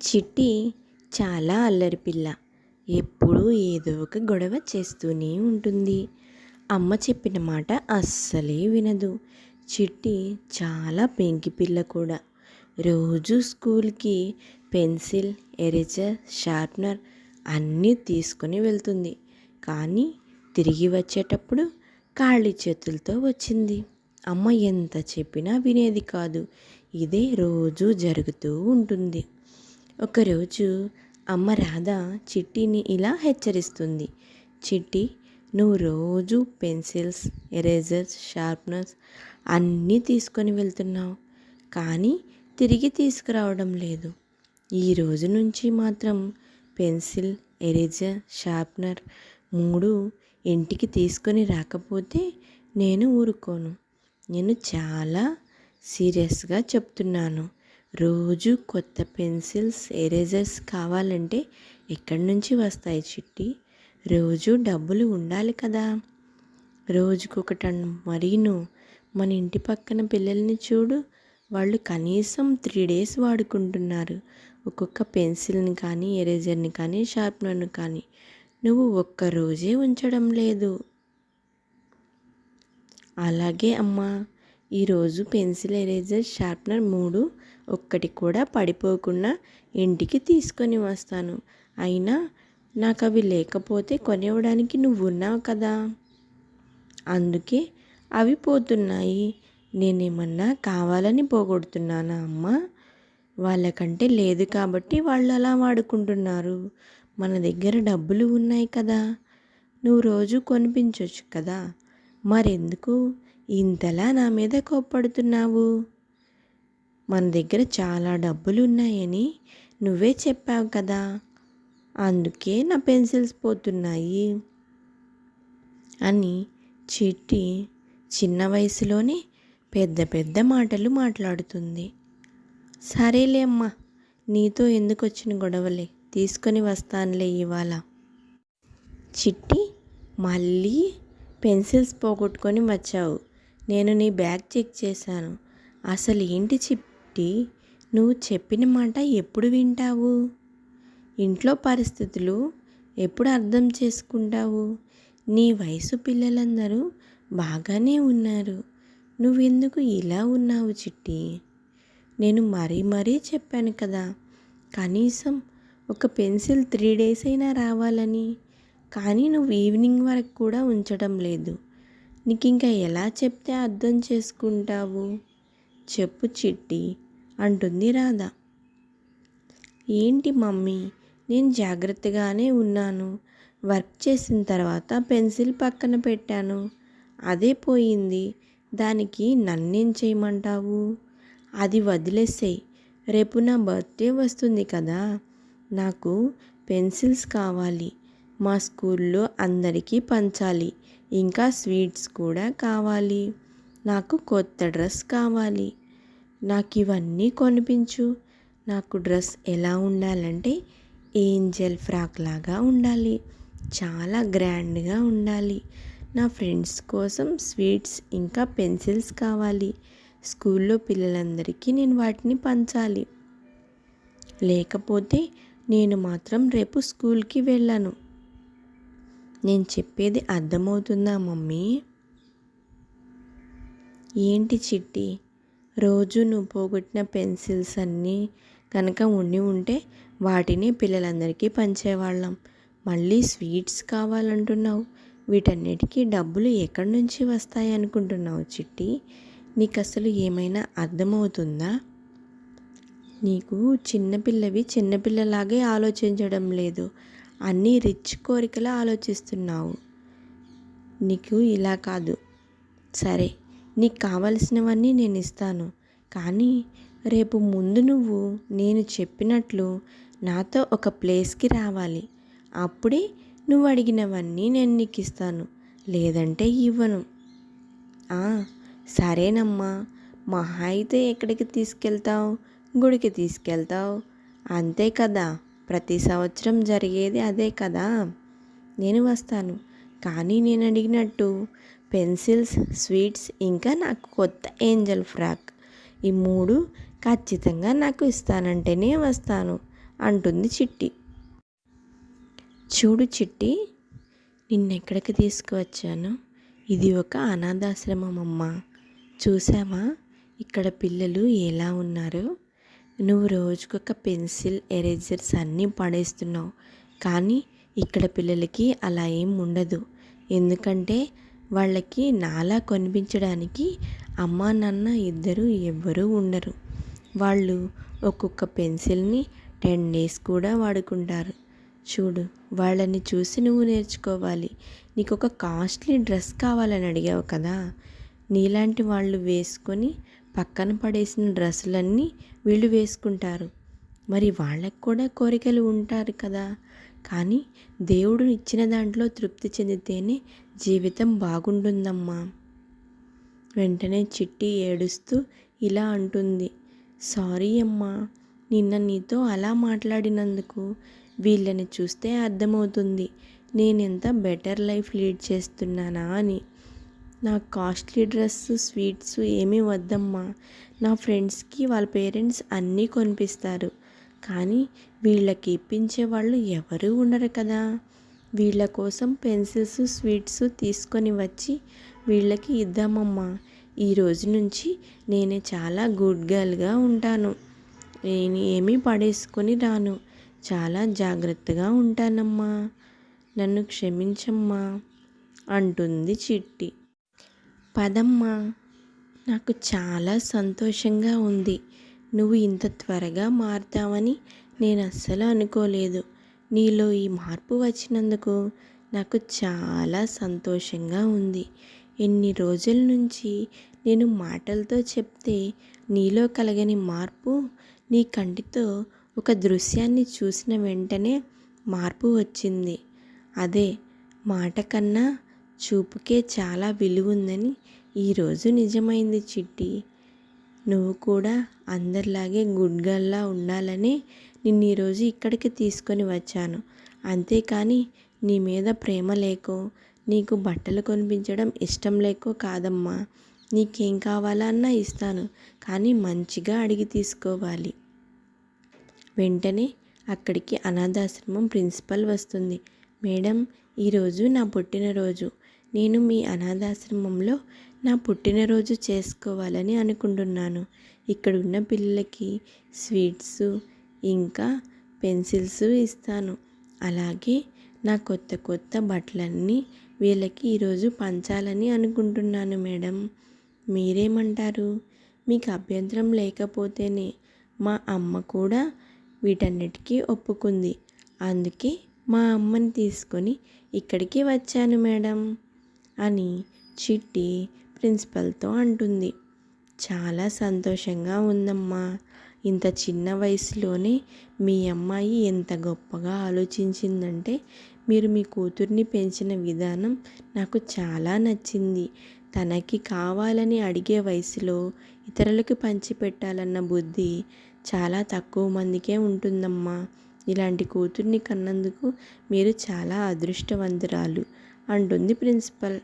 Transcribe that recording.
చిట్టి చాలా అల్లరి పిల్ల. ఎప్పుడూ ఏదో ఒక గొడవ చేస్తూనే ఉంటుంది. అమ్మ చెప్పిన మాట అస్సలే వినదు. చిట్టి చాలా పెంకి పిల్ల కూడా. రోజు స్కూల్కి పెన్సిల్ ఎరేజర్ షార్ప్నర్ అన్నీ తీసుకొని వెళ్తుంది. కానీ తిరిగి వచ్చేటప్పుడు ఖాళీ చేతులతో వచ్చింది. అమ్మ ఎంత చెప్పినా వినేది కాదు. ఇదే రోజు జరుగుతూ ఉంటుంది. ఒకరోజు అమ్మ రాధ చిట్టిని ఇలా హెచ్చరిస్తుంది. చిట్టి నువ్వు రోజు పెన్సిల్స్ ఎరేజర్స్ షార్ప్నర్స్ అన్నీ తీసుకొని వెళ్తున్నావు. కానీ తిరిగి తీసుకురావడం లేదు. ఈ రోజు నుంచి మాత్రం పెన్సిల్ ఎరేజర్ షార్ప్నర్ మూడు ఇంటికి తీసుకొని రాకపోతే నేను ఊరుకోను. నేను చాలా సీరియస్గా చెప్తున్నాను. రోజు కొత్త పెన్సిల్స్ ఎరేజర్స్ కావాలంటే ఎక్కడి నుంచి వస్తాయి చిట్టి? రోజు డబ్బులు ఉండాలి కదా. రోజుకొకట మరీను మన ఇంటి పక్కన పిల్లల్ని చూడు. వాళ్ళు కనీసం త్రీ డేస్ వాడుకుంటున్నారు. ఒక్కొక్క పెన్సిల్ని కానీ ఎరేజర్ని కానీ షార్ప్నర్ని కానీ నువ్వు ఒక్క రోజే ఉంచడం లేదు. అలాగే అమ్మా. ఈరోజు పెన్సిల్ ఎరేజర్ షార్ప్నర్ మూడు ఒక్కటి కూడా పడిపోకుండా ఇంటికి తీసుకొని వస్తాను. అయినా నాకు అవి లేకపోతే కొనివ్వడానికి నువ్వు ఉన్నావు కదా. అందుకే అవి పోతున్నాయి. నేనేమన్నా కావాలని పోగొడుతున్నానా అమ్మ? వాళ్ళకంటే లేదు కాబట్టి వాళ్ళు అలా వాడుకుంటున్నారు. మన దగ్గర డబ్బులు ఉన్నాయి కదా. నువ్వు రోజు కొనిపించవచ్చు కదా. మరెందుకు? ఇంతలా నా మీద కోప్పడుతున్నావు? మన దగ్గర చాలా డబ్బులు ఉన్నాయని నువ్వే చెప్పావు కదా. అందుకే నా పెన్సిల్స్ పోతున్నాయి అని చిట్టి చిన్న వయసులోనే పెద్ద పెద్ద మాటలు మాట్లాడుతుంది. సరేలే అమ్మా నీతో ఎందుకు వచ్చిన గొడవలే? తీసుకొని వస్తానులే ఇవాళ. చిట్టి మళ్ళీ పెన్సిల్స్ పోగొట్టుకొని వచ్చావు. నేను నీ బ్యాగ్ చెక్ చేశాను. అసలు ఏంటి చిట్టి? నువ్వు చెప్పిన మాట ఎప్పుడు వింటావు? ఇంట్లో పరిస్థితులు ఎప్పుడు అర్థం చేసుకుంటావు? నీ వయసు పిల్లలందరూ బాగానే ఉన్నారు. నువ్వెందుకు ఇలా ఉన్నావు చిట్టి? నేను మరీ మరీ చెప్పాను కదా. కనీసం ఒక పెన్సిల్ త్రీ డేస్ అయినా రావాలని. కానీ నువ్వు ఈవినింగ్ వరకు కూడా ఉంచడం లేదు. నీకు ఇంకా ఎలా చెప్తే అర్థం చేసుకుంటావు? చెప్పు చిట్టి అంటుంది రాధ. ఏంటి మమ్మీ నేను జాగ్రత్తగానే ఉన్నాను. వర్క్ చేసిన తర్వాత పెన్సిల్ పక్కన పెట్టాను. అదే పోయింది. దానికి నన్నేం చేయమంటావు? అది వదిలేసేయి రేపు నా బర్త్డే వస్తుంది కదా. నాకు పెన్సిల్స్ కావాలి. మా స్కూల్లో అందరికీ పంచాలి. ఇంకా స్వీట్స్ కూడా కావాలి. నాకు కొత్త డ్రెస్ కావాలి. నాకు ఇవన్నీ కొనిపించు. నాకు డ్రెస్ ఎలా ఉండాలంటే ఏంజల్ ఫ్రాక్ లాగా ఉండాలి. చాలా గ్రాండ్గా ఉండాలి. నా ఫ్రెండ్స్ కోసం స్వీట్స్ ఇంకా పెన్సిల్స్ కావాలి. స్కూల్లో పిల్లలందరికీ నేను వాటిని పంచాలి. లేకపోతే నేను మాత్రం రేపు స్కూల్కి వెళ్ళను. నేను చెప్పేది అర్థమవుతుందా మమ్మీ? ఏంటి చిట్టి? రోజు నువ్వు పోగొట్టిన పెన్సిల్స్ అన్నీ కనుక ఉండి ఉంటే వాటిని పిల్లలందరికీ పంచేవాళ్ళం. మళ్ళీ స్వీట్స్ కావాలంటున్నావు. వీటన్నిటికీ డబ్బులు ఎక్కడి నుంచి వస్తాయి అనుకుంటున్నావు చిట్టి? నీకు అసలు ఏమైనా అర్థమవుతుందా? నీకు చిన్నపిల్లవి చిన్నపిల్లలాగే ఆలోచించడం లేదు. అన్నీ రిచ్ కోరికలు ఆలోచిస్తున్నావు. నీకు ఇలా కాదు. సరే నీకు కావలసినవన్నీ నేను ఇస్తాను. కానీ రేపు ముందు నువ్వు నేను చెప్పినట్లు నాతో ఒక ప్లేస్కి రావాలి. అప్పుడే నువ్వు అడిగినవన్నీ నేను నీకు ఇస్తాను. లేదంటే ఇవ్వను. సరేనమ్మా. మహా అయితే ఎక్కడికి తీసుకెళ్తావు? గుడికి తీసుకెళ్తావు? అంతే కదా. ప్రతి సంవత్సరం జరిగేది అదే కదా. నేను వస్తాను. కానీ నేను అడిగినట్టు పెన్సిల్స్ స్వీట్స్ ఇంకా నాకు కొత్త ఏంజల్ ఫ్రాక్. ఈ మూడు ఖచ్చితంగా నాకు ఇస్తానంటేనే వస్తాను అంటుంది చిట్టి. చూడు చిట్టి నిన్నెక్కడికి తీసుకువచ్చాను? ఇది ఒక అనాథాశ్రమం అమ్మ. చూసావా ఇక్కడ పిల్లలు ఎలా ఉన్నారో? నువ్వు రోజుకొక పెన్సిల్ ఎరేజర్స్ అన్నీ పడేస్తున్నావు. కానీ ఇక్కడ పిల్లలకి అలా ఏం ఉండదు. ఎందుకంటే వాళ్ళకి నాలా కొనిపించడానికి అమ్మా నాన్న ఇద్దరు ఎవ్వరూ ఉండరు. వాళ్ళు ఒక్కొక్క పెన్సిల్ని టెన్ డేస్ కూడా వాడుకుంటారు. చూడు వాళ్ళని చూసి నువ్వు నేర్చుకోవాలి. నీకు ఒక కాస్ట్లీ డ్రెస్ కావాలని అడిగావు కదా? నీలాంటి వాళ్ళు వేసుకొని పక్కన పడేసిన డ్రెస్సులన్నీ వీళ్ళు వేసుకుంటారు. మరి వాళ్ళకు కూడా కోరికలు ఉంటారు కదా. కానీ దేవుడు ఇచ్చిన దాంట్లో తృప్తి చెందితేనే జీవితం బాగుంటుందమ్మా. వెంటనే చిట్టి ఏడుస్తూ ఇలా అంటుంది. సారీ అమ్మా నిన్న నీతో అలా మాట్లాడినందుకు వీళ్ళని చూస్తే అర్థమవుతుంది. నేను బెటర్ లైఫ్ లీడ్ చేస్తున్నానా అని. నా కాస్ట్లీ డ్రెస్ స్వీట్స్ ఏమీ వద్దమ్మా. నా ఫ్రెండ్స్కి వాళ్ళ పేరెంట్స్ అన్నీ కొనిపిస్తారు. కానీ వీళ్ళకి ఇప్పించే వాళ్ళు ఎవరూ ఉండరు కదా. వీళ్ళ కోసం పెన్సిల్స్ స్వీట్స్ తీసుకొని వచ్చి వీళ్ళకి ఇద్దామమ్మా. ఈ రోజు నుంచి నేను చాలా గుడ్ గర్ల్గా ఉంటాను. నేను ఏమీ పడేసుకొని రాను. చాలా జాగ్రత్తగా ఉంటానమ్మా. నన్ను క్షమించమ్మా. అంటుంది చిట్టి. పదమ్మా నాకు చాలా సంతోషంగా ఉంది. నువ్వు ఇంత త్వరగా మారుతావని నేను అస్సలు అనుకోలేదు. నీలో ఈ మార్పు వచ్చినందుకు నాకు చాలా సంతోషంగా ఉంది. ఎన్ని రోజుల నుంచి నేను మాటలతో చెప్తే నీలో కలగని మార్పు నీ కంటితో ఒక దృశ్యాన్ని చూసిన వెంటనే మార్పు వచ్చింది. అదే మాట కన్నా చూపుకే చాలా విలువ ఉందని ఈరోజు నిజమైంది చిట్టి. నువ్వు కూడా అందరిలాగే గుడ్ గర్ల్లా ఉండాలని నిన్ను ఈరోజు ఇక్కడికి తీసుకొని వచ్చాను. అంతేకాని నీ మీద ప్రేమ లేకో నీకు బట్టలు కొనిపించడం ఇష్టం లేకో కాదమ్మా. నీకేం కావాలన్నా ఇస్తాను కానీ మంచిగా అడిగి తీసుకోవాలి. వెంటనే అక్కడికి అనాథాశ్రమం ప్రిన్సిపల్ వస్తుంది. మేడం ఈరోజు నా పుట్టినరోజు. నేను మీ అనాథాశ్రమంలో నా పుట్టినరోజు చేసుకోవాలని అనుకుంటున్నాను. ఇక్కడ ఉన్న పిల్లలకి స్వీట్స్ ఇంకా పెన్సిల్స్ ఇస్తాను. అలాగే నా కొత్త కొత్త బట్టలన్నీ వీళ్ళకి ఈరోజు పంచాలని అనుకుంటున్నాను మేడం. మీరేమంటారు? మీకు అభ్యంతరం లేకపోతేనే మా అమ్మ కూడా వీటన్నిటికీ ఒప్పుకుంది. అందుకే మా అమ్మని తీసుకొని ఇక్కడికి వచ్చాను మేడం. అని చిట్టి ప్రిన్సిపల్తో అంటుంది. చాలా సంతోషంగా ఉందమ్మా. ఇంత చిన్న వయసులోనే మీ అమ్మాయి ఎంత గొప్పగా ఆలోచించిందంటే మీరు మీ కూతుర్ని పెంచిన విధానం నాకు చాలా నచ్చింది. తనకి కావాలని అడిగే వయసులో ఇతరులకు పంచిపెట్టాలన్న బుద్ధి చాలా తక్కువ మందికే ఉంటుందమ్మా. ఇలాంటి కూతుర్ని కన్నందుకు మీరు చాలా అదృష్టవంతురాలు అంటుంది ప్రిన్సిపల్.